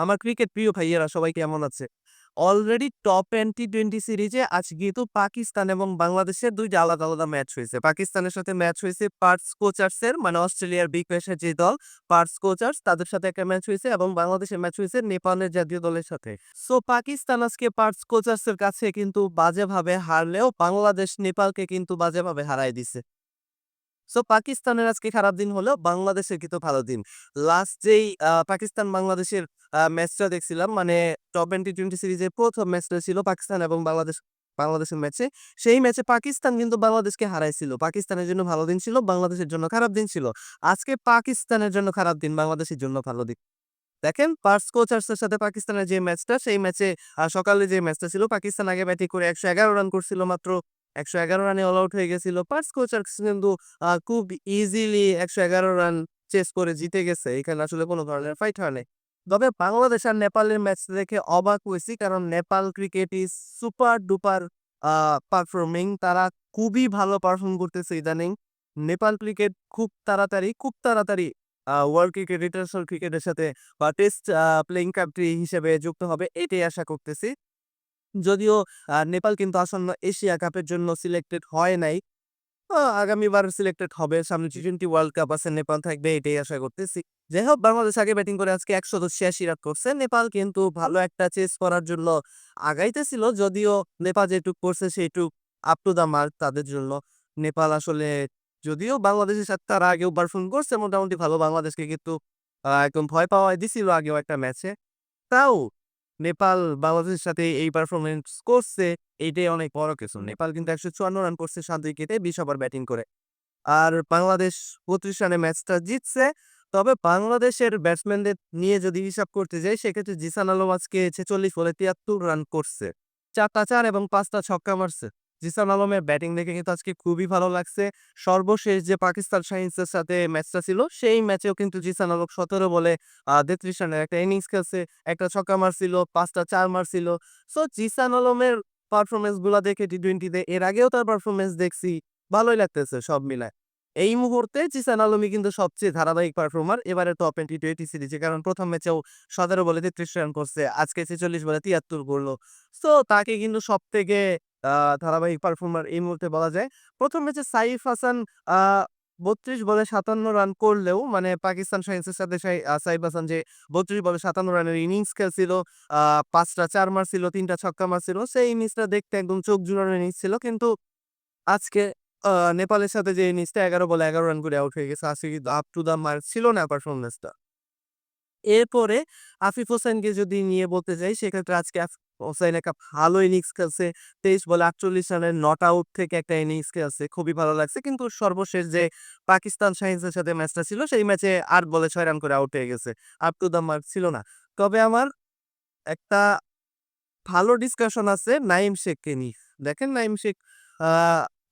আমার ক্রিকেট প্রিয় ভাইয়েরা সবাই কেমন আছে? অলরেডি টপ এন্ড টি-টোয়েন্টি সিরিজে আজকে কিন্তু পাকিস্তান এবং বাংলাদেশের দুইটা আলাদা, আলাদা ম্যাচ হয়েছে পাকিস্তানের সাথে ম্যাচ হইছে পার্থ কোচার্সের মানে অস্ট্রেলিয়ার বিগ ব্যাশের যে দল পার্থ কোচার্স তাদের সাথে একটা ম্যাচ হয়েছে এবং বাংলাদেশের ম্যাচ হয়েছে নেপালের জাতীয় দলের সাথে। সো পাকিস্তান আজকে পার্থ কোচার্সের কাছে কিন্তু বাজেভাবে হারলেও বাংলাদেশ নেপালকে কিন্তু বাজেভাবে হারায় দিছে। সো পাকিস্তানের আজকে খারাপ দিন হলেও বাংলাদেশের কিন্তু ভালো দিন। লাস্ট যেই পাকিস্তান বাংলাদেশের ম্যাচটা দেখছিলাম মানে টপ এন্ড টি-টোয়েন্টি সিরিজের ১ম ম্যাচটা ছিল পাকিস্তান এবং বাংলাদেশ বাংলাদেশের ম্যাচে। সেই ম্যাচে পাকিস্তান কিন্তু বাংলাদেশকে হারাইছিল। পাকিস্তানের জন্য ভালো দিন ছিল, বাংলাদেশের জন্য খারাপ দিন ছিল। আজকে পাকিস্তানের জন্য খারাপ দিন, বাংলাদেশের জন্য ভালো দিন। দেখেন পার্থ কোচার্সের সাথে পাকিস্তানের যে ম্যাচটা সেই ম্যাচে সকালে যে ম্যাচটা ছিল পাকিস্তান আগে ব্যাটিং করে ১১১ রান করছিল মাত্র। ১১১ রানে অল আউট হয়ে গেছিল। পার্থ কোচার্স কিন্তু খুব ইজিলি ১১১ রান চেস করে জিতে গেছে। এখানে আসলে কোন ধরনের ফাইট হয় নাই। তবে বাংলাদেশ আর নেপালের ম্যাচ দেখে অবাক হইছি। কারণ Nepal cricket is super duper performing তারা খুবই ভালো পারফর্ম করতেছে ইদানিং। নেপাল ক্রিকেট খুব তাড়াতাড়ি, খুব তাড়াতাড়ি ওয়ার্ল্ড ক্রিকেট ইন্টারন্যাশনাল ক্রিকেটের সাথে বা টেস্ট প্লেইং কান্ট্রি হিসেবে যুক্ত হবে এটাই আশা করতেছি। যদিও নেপাল কিন্তু আসন্ন এশিয়া কাপের জন্য সিলেক্টেড হয় নাই। আগামীবার সিলেক্টেড হবে। সামনে টি-টোয়েন্টি ওয়ার্ল্ড কাপ আছে, নেপাল থাকবে এটাই আশা করতেছি। যাই হোক বাংলাদেশ আগে ব্যাটিং করে আজকে ১৮৬ রান করছে। নেপাল কিন্তু ভালো একটা চেস করার জন্য আগাইতেছিল। যদিও নেপাল যেটুক করছে সেইটুক আপ টু দ্য মার্ক তাদের জন্য। নেপাল আসলে যদিও বাংলাদেশের সাথে তারা আগেও পারফর্ম করছে মোটামুটি ভালো বাংলাদেশকে কিন্তু একদম ভয় পাওয়ায় দিছিল আগেও একটা ম্যাচে। তাও নেপাল বাংলাদেশের সাথে এই পারফরমেন্স করছে এইটাই অনেক বড় কিছু। নেপাল কিন্তু ১৫৪ রান করছে সাত উইকেটে ২০ ওভার ব্যাটিং করে। আর বাংলাদেশ পঁচিশ রানে ম্যাচটা জিতছে। তবে বাংলাদেশের ব্যাটসম্যানদের নিয়ে যদি হিসাব করতে যাই সেক্ষেত্রে জিসান আলম আজকে ৪৬ বলে ৭৩ রান করছে। চারটা চার এবং পাঁচটা ছক্কা মারছে। জিসান আলমের ব্যাটিং দেখে কিন্তু আজকে খুবই ভালো লাগছে। সর্বশেষ যে পাকিস্তান শাহিনসের সাথে ম্যাচটা ছিল সেই ম্যাচেও কিন্তু জিসান আলম ১৭ বলে ৩৩ রানের একটা ইনিংস খেলছে। একটা ছক্কা মারছিল, ৫ টা ৪ মারছিল। সো জিসান আলমের পারফরম্যান্সগুলা দেখে টি-টোয়েন্টিতে এর আগেও তার পারফরমেন্স দেখছি। ভালোই লাগতেছে সব মিলায়। এই মুহূর্তে জিসান আলমই কিন্তু সবচেয়ে ধারাবাহিক পারফর্মার এবারে টপ এন্ড টি-টোয়েন্টি সিরিজে। কারণ প্রথম ম্যাচেও ১৭ বলে ৩৩ রান করছে। আজকে ৪৬ বলে তিয়াত্তর করল সো তাকে কিন্তু সবথেকে আ ধারাবাহিক পারফর্মার এই মুহূর্তে বলা যায়। ১ম ম্যাচে সাইফ হাসান বত্রিশ বলে ৫৭ রান করলেও মানে পাকিস্তান শাহিনসের সাথে সাইফ হাসান যে ৩২ বলে ৫৭ রানের ইনিংস খেলছিল, আ ৫ টা ৪ মারছিল, ৩ টা ছক্কা মারছিল। সেই ইনিংসটা দেখতে একদম চোখ জুড়ানো ইনিংস ছিল। কিন্তু আজকে নেপালের সাথে যে ইনিংসটা ১১ বলে ১১ রান করে আউট হয়ে গেছে। আজকে আপ টু দ্য মার্ক ছিল না পারফরম্যান্সটা। এরপরে আফিফ হোসেনকে যদি নিয়ে বলতে যাই, সেক্ষেত্রে আজকে হোসেন একটা ভালো ইনিংস খেলছে। ২৩ বলে ৪৮ রানের নট আউট থেকে একটা ইনিংস খেলছে। খুবই ভালো লাগছে। কিন্তু সর্বশেষ যে পাকিস্তান শাহিনসের সাথে ম্যাচটা ছিল, সেই ম্যাচে ৮ বলে ৬ রান করে আউট হয়ে গেছে। আপ টু দ্য মার্ক ছিল না। তবে আমার একটা ভালো ডিসকাশন আছে নাঈম শেখকে নিয়ে। দেখেন নাঈম শেখ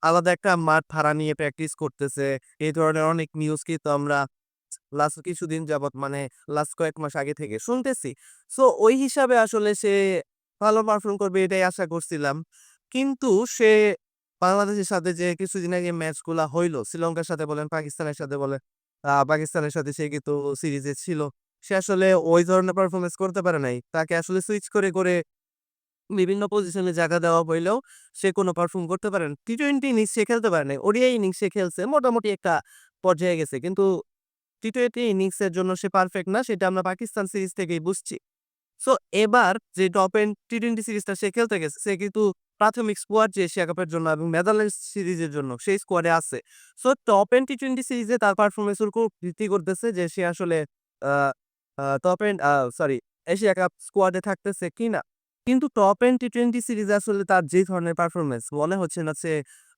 আলাদা একটা মাঠ ভাড়া নিয়ে প্র্যাকটিস করতেছে। এই ধরনের অনেক নিউজ কিন্তু আমরা লাস্ট কিছুদিন যাবৎ মানে লাস্ট কয়েক মাস আগে থেকে শুনতেছি। সো ওই হিসাবে আসলে সে ভালো পারফর্ম করবে এটাই আশা করছিলাম। কিন্তু সে বাংলাদেশের সাথে যে কিছুদিন আগে ম্যাচগুলা হইল, শ্রীলঙ্কার সাথে বলেন, পাকিস্তানের সাথে বলেন, পাকিস্তানের সাথে সে কিন্তু সিরিজে ছিল। সে আসলে ওই ধরনের পারফরম্যান্স করতে পারে নাই। তাকে আসলে সুইচ করে, করে বিভিন্ন পজিশনে জায়গা দেওয়া হইলেও সে কোনো পারফর্ম করতে পারে না। টি-টোয়েন্টি ইনিংস সে খেলতে পারে নাই। ওডিআই ইনিংস সে খেলছে মোটামুটি একটা পর্যায়ে গেছে। কিন্তু টি-টোয়েন্টি ইনিংসের জন্য সে পারফেক্ট না, সেটা আমরা পাকিস্তান সিরিজ থেকেই বুঝছি। সো এবার যে টপ এন্ড টি-টোয়েন্টি সিরিজটা সে খেলতে গেছে, সে কিন্তু প্রাথমিক স্কোয়াড যে এশিয়া কাপের জন্য এবং নেদারল্যান্ডস সিরিজের জন্য, সেই স্কোয়াডে আছে। সো টপ এন্ড টি-টোয়েন্টি সিরিজে তার পারফরম্যান্সের উপর ভিত্তি করতেছে যে সে আসলে top end sorry Asia cup স্কোয়াডে থাকতেছে কিনা। কিন্তু টপ এন্ড টি-টোয়েন্টি সিরিজে আসলে তার যে ধরনের পারফরমেন্স মনে হচ্ছে না সে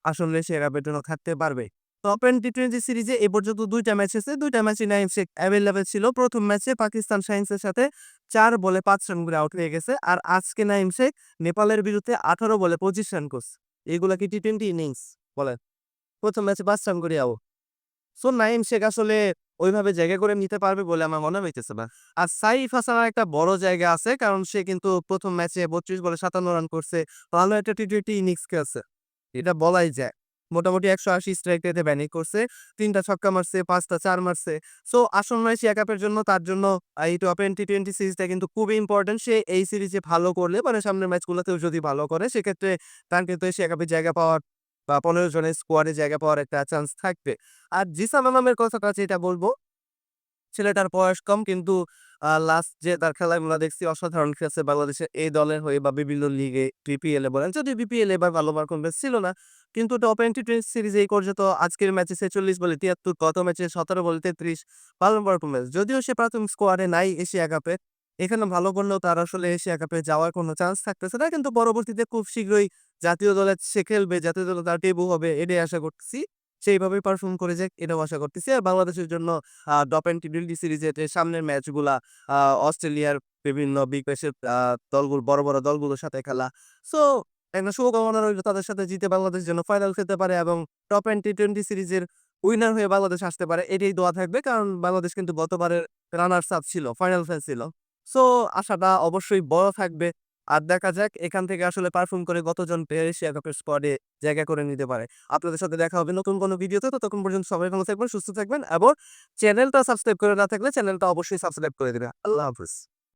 আসলে এশিয়া কাপের জন্য থাকতে পারবে। টপ এন্ড টি-টোয়েন্টি সিরিজে এ পর্যন্ত ২ টা ম্যাচ হয়েছে। ২ টা ম্যাচে নাঈম শেখ এভেইলেবল ছিল। ১ম ম্যাচে পাকিস্তান শাহিনসের সাথে ৪ বলে ৫ রান করে আউট হয়ে গেছে। আর আজকে নাঈম শেখ নেপালের বিরুদ্ধে ১৮ বলে ২৫ রান করছে। এগুলা কি টি-টোয়েন্টি ইনিংস বলেন? ১ম ম্যাচে ৫ রান করে আউট। সো নাঈম শেখ আসলে ওইভাবে জায়গা করে নিতে পারবে বলে আমার মনে হইতেছে না। আর সাইফ হাসানের একটা বড় জায়গা আছে, কারণ সে কিন্তু প্রথম ম্যাচে ৩২ বলে ৫৭ রান করছে। ভালো একটা টি-টোয়েন্টি ইনিংস খেলছে। এটা বলাই যায়। মোটামুটি ১৮০ স্ট্রাইক রেটে ব্যাটিং করছে। ৩ টা ছক্কা মারছে, পাঁচটা চার মারছে। সো আসন্ন এশিয়া কাপের জন্য তার জন্য এই টোয়েন্টি টোয়েন্টি সিরিজটা কিন্তু খুবই ইম্পোর্টেন্ট। সে এই সিরিজে ভালো করলে মানে সামনের ম্যাচগুলোতেও যদি ভালো করে সেক্ষেত্রে তার কিন্তু এশিয়া কাপে জায়গা পাওয়ার বা ১৫ জনের স্কোয়াডে জায়গা পাওয়ার একটা চান্স থাকবে। আর জিসান আলমের কথাটা যেটা বলব ছেলেটার বয়স কম কিন্তু লাস্ট যে তার খেলাগুলা দেখছি অসাধারণ খেলছে বাংলাদেশের এই দলের হয়ে বা বিভিন্ন লিগে বিপিএল এ বলেন। যদিও বিপিএল এবার ভালো পারফরম্যান্স ছিল না। কিন্তু টোয়েন্টি টোয়েন্টি সিরিজে এই পর্যন্ত আজকের ম্যাচে ৪৬ বলে ৭৩, গত ম্যাচে ১৭ বলে ৩৩ ভালো পারফরম্যান্স। যদিও সে প্রাথমিক স্কোয়াডে নাই এশিয়া কাপে। এখানে ভালো করলেও তার আসলে এশিয়া কাপে যাওয়ার কোনো চান্স থাকতেছে না। কিন্তু পরবর্তীতে খুব শীঘ্রই জাতীয় দলে সে খেলবে, জাতীয় দলে তার ডেবিউ হবে এটাই আশা করতেছি। সেইভাবেই পারফর্ম করে যাক এটাও আশা করতেছি। আর বাংলাদেশের জন্য আ টোয়েন্টি টোয়েন্টি সিরিজের সামনের ম্যাচগুলা অস্ট্রেলিয়ার বিভিন্ন বিগ ব্যাশের দলগুলো বড়, বড় দলগুলোর সাথে খেলা। সো একটা শুভকামনা রইল তাদের সাথে জিতে বাংলাদেশ যেন ফাইনাল খেলতে পারে এবং টোয়েন্টি টোয়েন্টি সিরিজের উইনার হয়ে বাংলাদেশ আসতে পারে এটাই দোয়া থাকবে। কারণ বাংলাদেশ কিন্তু গতবারের রানার্স আপ ছিল, ফাইনাল ফেজ ছিল। সো আশাটা অবশ্যই বড় থাকবে। আর দেখা যাক এখান থেকে আসলে পারফর্ম করে কতজন এশিয়া কাপের স্কোয়াডে জায়গা করে নিতে পারে। আপনাদের সাথে দেখা হবে নতুন কোনো ভিডিওতে। ততক্ষণ পর্যন্ত সবাই ভালো থাকবেন, সুস্থ থাকবেন এবং চ্যানেলটা সাবস্ক্রাইব করে না থাকলে চ্যানেলটা অবশ্যই সাবস্ক্রাইব করে দেবে আল্লাহ হাফেজ।